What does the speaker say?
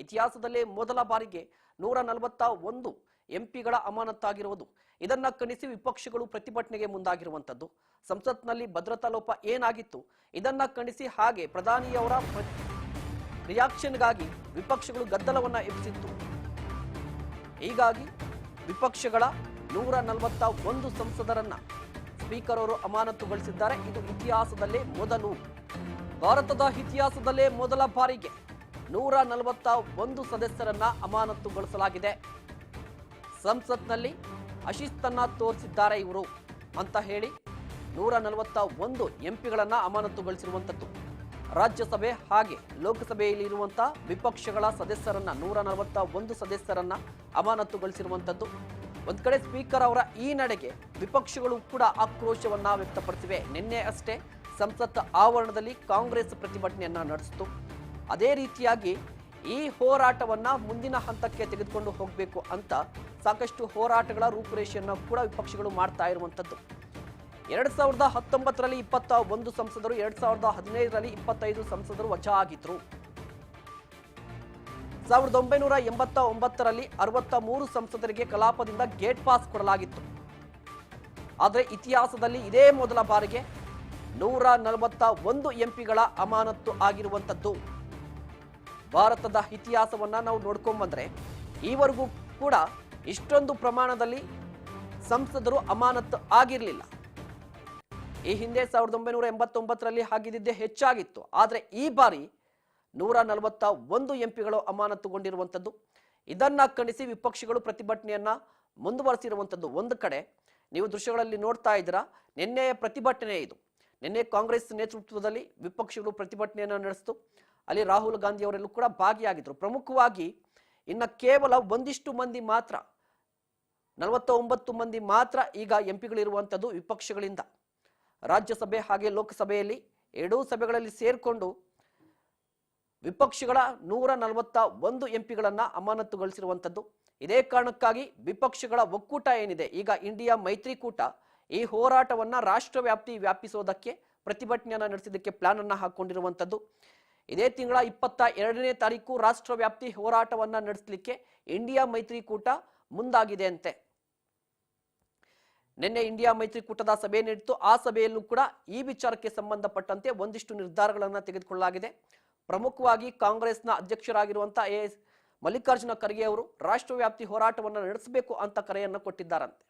ಇತಿಹಾಸದಲ್ಲೇ ಮೊದಲ ಬಾರಿಗೆ ನೂರ ನಲವತ್ತ ಒಂದು ಎಂಪಿಗಳ ಅಮಾನತ್ತಾಗಿರುವುದು ಇದನ್ನ ಖಂಡಿಸಿ ವಿಪಕ್ಷಗಳು ಪ್ರತಿಭಟನೆಗೆ ಮುಂದಾಗಿರುವಂತದ್ದು ಸಂಸತ್ನಲ್ಲಿ ಭದ್ರತಾ ಲೋಪ ಏನಾಗಿತ್ತು? ಇದನ್ನ ಖಂಡಿಸಿ ಹಾಗೆ ಪ್ರಧಾನಿಯವರ ರಿಯಾಕ್ಷನ್ಗಾಗಿ ವಿಪಕ್ಷಗಳು ಗದ್ದಲವನ್ನ ಎಬ್ಬಿಸಿತ್ತು. ಹೀಗಾಗಿ ವಿಪಕ್ಷಗಳ ನೂರ ನಲವತ್ತ ಒಂದು ಸಂಸದರನ್ನ ಸ್ಪೀಕರ್ ಅವರು ಅಮಾನತುಗೊಳಿಸಿದ್ದಾರೆ. ಇದು ಇತಿಹಾಸದಲ್ಲೇ ಮೊದಲು. ಭಾರತದ ಇತಿಹಾಸದಲ್ಲೇ ಮೊದಲ ಬಾರಿಗೆ ನೂರ ನಲವತ್ತ ಒಂದು ಸದಸ್ಯರನ್ನ ಅಮಾನತುಗೊಳಿಸಲಾಗಿದೆ. ಸಂಸತ್ನಲ್ಲಿ ಅಶಿಸ್ತನ್ನ ತೋರಿಸಿದ್ದಾರೆ ಇವರು ಅಂತ ಹೇಳಿ ನೂರ ನಲವತ್ತ ಒಂದು ಎಂಪಿಗಳನ್ನ ಅಮಾನತುಗೊಳಿಸಿರುವಂಥದ್ದು. ರಾಜ್ಯಸಭೆ ಹಾಗೆ ಲೋಕಸಭೆಯಲ್ಲಿ ಇರುವಂತಹ ವಿಪಕ್ಷಗಳ ಸದಸ್ಯರನ್ನ ನೂರ ನಲವತ್ತ ಒಂದು ಸದಸ್ಯರನ್ನ ಅಮಾನತುಗೊಳಿಸಿರುವಂಥದ್ದು. ಒಂದ್ ಕಡೆ ಸ್ಪೀಕರ್ ಅವರ ಈ ನಡೆಗೆ ವಿಪಕ್ಷಗಳು ಕೂಡ ಆಕ್ರೋಶವನ್ನ ವ್ಯಕ್ತಪಡಿಸಿವೆ. ನಿನ್ನೆ ಅಷ್ಟೇ ಸಂಸತ್ ಆವರಣದಲ್ಲಿ ಕಾಂಗ್ರೆಸ್ ಪ್ರತಿಭಟನೆಯನ್ನ ನಡೆಸಿತು. ಅದೇ ರೀತಿಯಾಗಿ ಈ ಹೋರಾಟವನ್ನ ಮುಂದಿನ ಹಂತಕ್ಕೆ ತೆಗೆದುಕೊಂಡು ಹೋಗಬೇಕು ಅಂತ ಸಾಕಷ್ಟು ಹೋರಾಟಗಳ ರೂಪುರೇಷೆಯನ್ನು ಕೂಡ ವಿಪಕ್ಷಗಳು ಮಾಡ್ತಾ ಇರುವಂಥದ್ದು ಎರಡು ಸಾವಿರದ ಹತ್ತೊಂಬತ್ತರಲ್ಲಿ ಇಪ್ಪತ್ತ ಒಂದು ಸಂಸದರು, ಎರಡು ಸಾವಿರದ ಹದಿನೈದರಲ್ಲಿ ಇಪ್ಪತ್ತೈದು ಸಂಸದರು ವಜಾ ಆಗಿದ್ರು. ಸಾವಿರದ ಒಂಬೈನೂರ ಎಂಬತ್ತ ಒಂಬತ್ತರಲ್ಲಿ ಅರವತ್ತ ಮೂರು ಸಂಸದರಿಗೆ ಕಲಾಪದಿಂದ ಗೇಟ್ ಪಾಸ್ ಕೊಡಲಾಗಿತ್ತು. ಆದರೆ ಇತಿಹಾಸದಲ್ಲಿ ಇದೇ ಮೊದಲ ಬಾರಿಗೆ ನೂರ ನಲವತ್ತ ಒಂದು ಎಂಪಿಗಳ ಅಮಾನತ್ತು ಆಗಿರುವಂಥದ್ದು ಭಾರತದ ಇತಿಹಾಸವನ್ನು ನಾವು ನೋಡ್ಕೊಂಬಂದರೆ ಈವರೆಗೂ ಕೂಡ ಇಷ್ಟೊಂದು ಪ್ರಮಾಣದಲ್ಲಿ ಸಂಸದರು ಅಮಾನತ್ತು ಆಗಿರಲಿಲ್ಲ. ಈ ಹಿಂದೆ ಸಾವಿರದ ಒಂಬೈನೂರ ಎಂಬತ್ತೊಂಬತ್ತರಲ್ಲಿ ಆಗಿದ್ದೇ ಹೆಚ್ಚಾಗಿತ್ತು. ಆದರೆ ಈ ಬಾರಿ ನೂರ ನಲವತ್ತ ಒಂದು ಎಂಪಿಗಳು ಅಮಾನತುಗೊಂಡಿರುವಂಥದ್ದು. ಇದನ್ನು ಖಂಡಿಸಿ ವಿಪಕ್ಷಗಳು ಪ್ರತಿಭಟನೆಯನ್ನ ಮುಂದುವರೆಸಿರುವಂಥದ್ದು. ಒಂದು ಕಡೆ ನೀವು ದೃಶ್ಯಗಳಲ್ಲಿ ನೋಡ್ತಾ ಇದ್ದೀರಾ, ನಿನ್ನೆಯ ಪ್ರತಿಭಟನೆ ಇದು. ನಿನ್ನೆ ಕಾಂಗ್ರೆಸ್ ನೇತೃತ್ವದಲ್ಲಿ ವಿಪಕ್ಷಗಳು ಪ್ರತಿಭಟನೆಯನ್ನು ನಡೆಸಿತು. ಅಲ್ಲಿ ರಾಹುಲ್ ಗಾಂಧಿ ಅವರೆಲ್ಲೂ ಕೂಡ ಭಾಗಿಯಾಗಿದ್ದರು ಪ್ರಮುಖವಾಗಿ ಇನ್ನ ಕೇವಲ ಒಂದಿಷ್ಟು ಮಂದಿ ಮಾತ್ರ ನಲವತ್ತ ಒಂಬತ್ತು ಮಂದಿ ಮಾತ್ರ ಈಗ ಎಂಪಿಗಳಿರುವಂಥದ್ದು ವಿಪಕ್ಷಗಳಿಂದ. ರಾಜ್ಯಸಭೆ ಹಾಗೆ ಲೋಕಸಭೆಯಲ್ಲಿ ಎರಡೂ ಸಭೆಗಳಲ್ಲಿ ಸೇರಿಕೊಂಡು ವಿಪಕ್ಷಗಳ ನೂರ ನಲವತ್ತ ಒಂದು ಎಂಪಿಗಳನ್ನ ಅಮಾನತುಗೊಳಿಸಿರುವಂಥದ್ದು. ಇದೇ ಕಾರಣಕ್ಕಾಗಿ ವಿಪಕ್ಷಗಳ ಒಕ್ಕೂಟ ಏನಿದೆ, ಈಗ ಇಂಡಿಯಾ ಮೈತ್ರಿಕೂಟ ಈ ಹೋರಾಟವನ್ನ ರಾಷ್ಟ್ರವ್ಯಾಪ್ತಿ ವ್ಯಾಪಿಸೋದಕ್ಕೆ ಪ್ರತಿಭಟನೆಯನ್ನು ನಡೆಸಿದ್ದಕ್ಕೆ ಪ್ಲಾನ್ ಹಾಕ್ಕೊಂಡಿರುವಂಥದ್ದು ಇದೇ ತಿಂಗಳ ಇಪ್ಪತ್ತ ಎರಡನೇ ತಾರೀಕು ರಾಷ್ಟ್ರವ್ಯಾಪ್ತಿ ಹೋರಾಟವನ್ನ ನಡೆಸಲಿಕ್ಕೆ ಇಂಡಿಯಾ ಮೈತ್ರಿಕೂಟ ಮುಂದಾಗಿದೆ ಅಂತೆ ನಿನ್ನೆ ಇಂಡಿಯಾ ಮೈತ್ರಿಕೂಟದ ಸಭೆ ನಡೆಯಿತು ಆ ಸಭೆಯಲ್ಲೂ ಕೂಡ ಈ ವಿಚಾರಕ್ಕೆ ಸಂಬಂಧಪಟ್ಟಂತೆ ಒಂದಿಷ್ಟು ನಿರ್ಧಾರಗಳನ್ನು ತೆಗೆದುಕೊಳ್ಳಲಾಗಿದೆ. ಪ್ರಮುಖವಾಗಿ ಕಾಂಗ್ರೆಸ್ನ ಅಧ್ಯಕ್ಷರಾಗಿರುವಂತಹ ಎ ಎಸ್ ಮಲ್ಲಿಕಾರ್ಜುನ ಖರ್ಗೆ ಅವರು ರಾಷ್ಟ್ರವ್ಯಾಪ್ತಿ ಹೋರಾಟವನ್ನು ನಡೆಸಬೇಕು ಅಂತ ಕರೆಯನ್ನು ಕೊಟ್ಟಿದ್ದಾರಂತೆ.